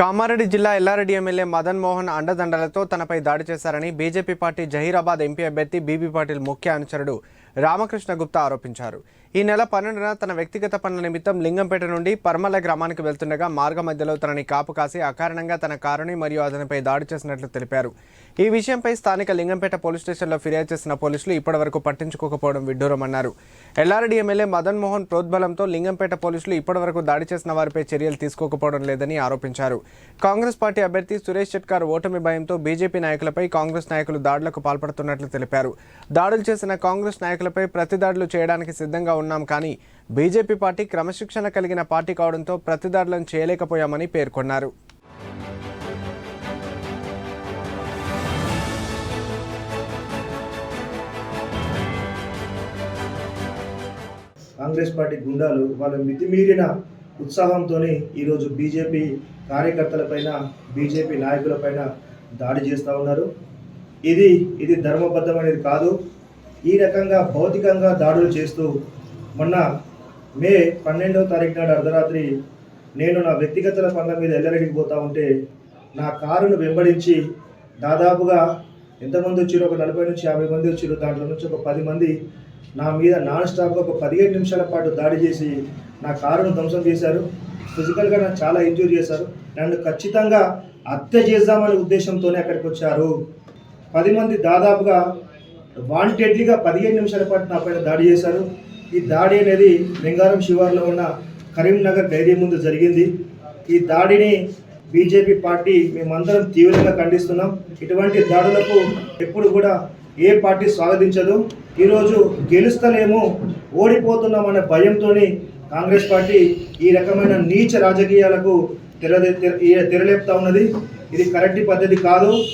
కామారెడ్డి జిల్లా ఎల్లారెడ్డి ఎమ్మెల్యే మదన్ మోహన్ అండదండలతో తనపై దాడి చేశారని బీజేపీ పార్టీ జహీరాబాద్ ఎంపీ అభ్యర్థి బీబీ పాటిల్ ముఖ్య అనుచరుడు రామకృష్ణ గుప్తా ఆరోపించారు. ఈ నెల పన్నెండున తన వ్యక్తిగత పనుల నిమిత్తం లింగంపేట నుండి పర్మల గ్రామానికి వెళ్తుండగా మార్గ మధ్యలో తనని కాపు కాసి అకారణంగా తన కారుని మరియు అతనిపై దాడి చేసినట్లు తెలిపారు. ఈ విషయంపై స్థానిక లింగంపేట పోలీస్ స్టేషన్లో ఫిర్యాదు చేసిన పోలీసులు ఇప్పటివరకు పట్టించుకోకపోవడం విడ్డూరమన్నారు. ఎల్లారెడ్డి ఎమ్మెల్యే మదన్ మోహన్ ప్రోద్బలంతో లింగంపేట పోలీసులు ఇప్పటివరకు దాడి చేసిన వారిపై చర్యలు తీసుకోకపోవడం లేదని ఆరోపించారు. కాంగ్రెస్ పార్టీ అభ్యర్థి సురేష్ చెట్కార్ ఓటమి భయంతో బీజేపీ నాయకులపై కాంగ్రెస్ నాయకులు దాడులకు పాల్పడుతున్నట్లు తెలిపారు. దాడులు చేసిన కాంగ్రెస్ నాయకులు నాయకులపై ప్రతిదాడులు చేయడానికి సిద్ధంగా ఉన్నాం కానీ బీజేపీ పార్టీ క్రమశిక్షణ కలిగిన పార్టీ కావడంతో ప్రతిదాడులను చేయలేకపోయామని పేర్కొన్నారు. కాంగ్రెస్ పార్టీ గుండాలు వాళ్ళ మితిమీరిన ఉత్సాహంతో ఈరోజు బీజేపీ కార్యకర్తలపైన బీజేపీ నాయకులపైన దాడి చేస్తూ ఉన్నారు. ఇది ఇది ధర్మబద్ధమైనది కాదు. ఈ రకంగా భౌతికంగా దాడులు చేస్తూ మొన్న మే పన్నెండవ తారీఖు నాడు అర్ధరాత్రి నేను నా వ్యక్తిగత పనుల మీద ఎల్లరెడ్డికి పోతా ఉంటే నా కారును వెంబడించి దాదాపుగా ఎంతమంది వచ్చారు ఒక నలభై నుంచి యాభై మంది వచ్చారు దాంట్లో నుంచి ఒక పది మంది నా మీద నాన్ స్టాప్గా ఒక పదిహేను నిమిషాల పాటు దాడి చేసి నా కారును ధ్వంసం చేశారు. ఫిజికల్గా నాకు చాలా ఇంజూరీ చేశారు. నన్ను ఖచ్చితంగా హత్య చేద్దామనే ఉద్దేశంతోనే అక్కడికి వచ్చారు. పది మంది దాదాపుగా వాంటెడ్లీగా పదిహేను నిమిషాల పాటు నా పైన దాడి చేశారు. ఈ దాడి అనేది లింగారం శివార్లో ఉన్న కరీంనగర్ డైరీ ముందు జరిగింది. ఈ దాడిని బీజేపీ పార్టీ మేమందరం తీవ్రంగా ఖండిస్తున్నాం. ఇటువంటి దాడులకు ఎప్పుడు కూడా ఏ పార్టీ స్వాగతించదు. ఈరోజు గెలుస్తలేము ఓడిపోతున్నామనే భయంతో కాంగ్రెస్ పార్టీ ఈ రకమైన నీచ రాజకీయాలకు తెరలే తెర- తెరలేపుతా ఉన్నది. ఇది కరెక్ట్ పద్ధతి కాదు.